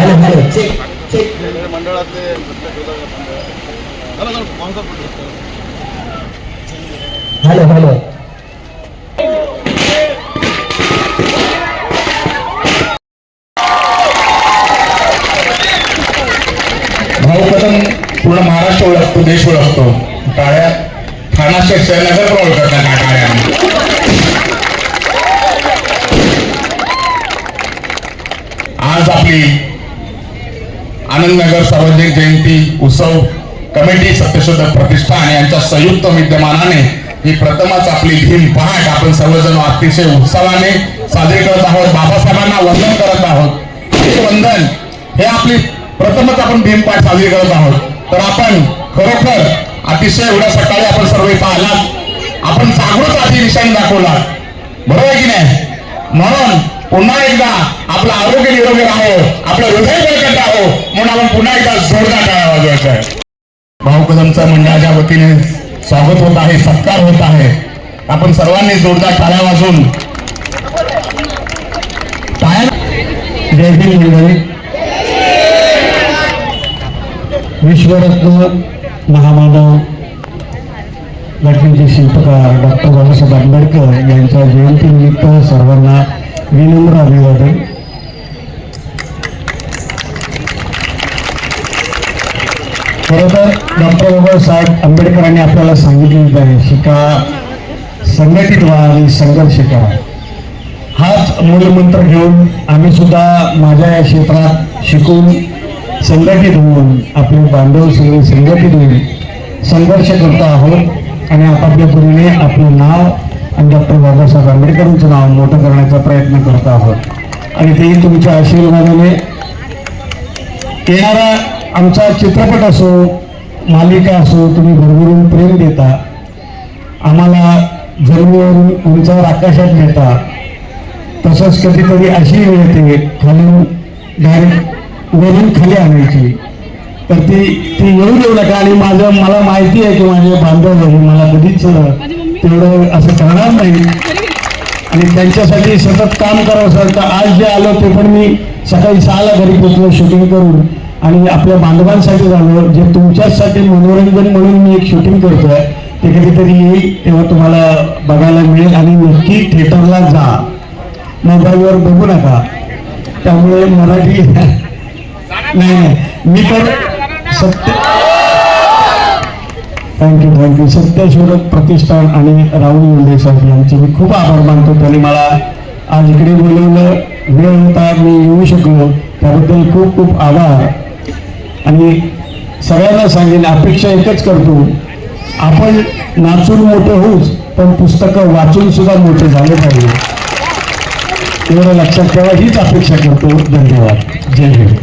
Hello hello. Check check. मंडळातले चला चला कोणसा hello hello. भाऊ कदम पूर्ण महाराष्ट्र ओळखतो देश ओळखतो. टाळ्या ठाणा शहर नगर पण ओळखत नाही टाळ्या आज आपली आनंदनगर सार्वजनिक जयंती उत्सव कमिटी सत्यशोधक प्रतिष्ठान यांच्या संयुक्त विद्यमानाने ही प्रथमच आपली भीम पहाट आपण सर्वजण अतिशय उत्सवाने साजरी करत आहोत. बाबासाहेबांना वंदन करत आहोत. हे वंदन हे आपली प्रथमच आपण भीम पहाट साजरी करत आहोत. तर आपण खरोखर अतिशय एवढ्या सकाळी आपण सर्व इथं आलात आपण जागृत आधी निशाण दाखवला बरोबर आहे की नाही? म्हणून पुन्हा एकदा आपलं आरोग्य निरोगी राहो. आपलं हृदय बळकट म्हणून आपण पुन्हा एकदा जोरदार टाळा वाजवायचा आहे भाऊ कदमचा मंडळाच्या वतीने स्वागत होत आहे सत्कार होत आहे. आपण सर्वांनी जोरदार टाळ्या वाजून जय भीम मंडळी. विश्वरत्न महामानव घटनेचे शिल्पकार डॉक्टर बाबासाहेब आंबेडकर यांच्या जयंतीनिमित्त सर्वांना विनम्र अभिवादन. खरं तर डॉक्टर बाबासाहेब आंबेडकरांनी आपल्याला सांगितलेलं आहे शिका संघटित व्हा आणि संघर्ष करा. हाच मूलमंत्र घेऊन आम्ही सुद्धा माझ्या या क्षेत्रात शिकून संघटित होऊन आपले बांधव सगळे संघटित होऊन संघर्ष करतो आहोत आणि आपापल्या परीने आपलं नाव आणि डॉक्टर बाबासाहेब आंबेडकरांचं नाव मोठं करण्याचा प्रयत्न करत आहोत. आणि तेही तुमच्या आशीर्वादाने येणारा आमचा चित्रपट असो मालिका असो तुम्ही भरभरून प्रेम देता. आम्हाला जमिनीवरून उंचावर आकाशात नेता. तसंच कधीतरी अशी वेळ येते खालून डायरेक्ट वरून खाली आणायची. तर ती ती येऊ देऊ नका आणि माझं मला माहिती आहे की माझे बांधव आहे मला कधीच तेवढं असं करणार नाही. आणि त्यांच्यासाठी सतत काम करावं असं तर आज जे आलो ते पण मी सकाळी सहाला घरी पोचलो शूटिंग करून. आणि आपल्या बांधवांसाठी झालो जे तुमच्यासाठी मनोरंजन म्हणून मी एक शूटिंग करतोय ते कधीतरी येईल तेव्हा तुम्हाला बघायला मिळेल आणि नक्की थिएटरला जा. मोबाईलवर बघू नका. त्यामुळे मराठी नाही नाही. मी तर सत्य थँक्यू थँक्यू सत्यशोधक प्रतिष्ठान आणि राहुल मुंडेसाठी यांचे मी खूप आभार मानतो. त्यांनी मला आज इकडे बोलवलं. वेळ होता मी येऊ शकलो. त्याबद्दल खूप खूप आभार. आणि सगळ्यांना सांगेन अपेक्षा एकच करतो. आपण नाचून मोठे होऊच पण पुस्तकं वाचून सुद्धा मोठे झाले पाहिजे. एवढं लक्षात ठेवा हीच अपेक्षा करतो. धन्यवाद. जय हिंद.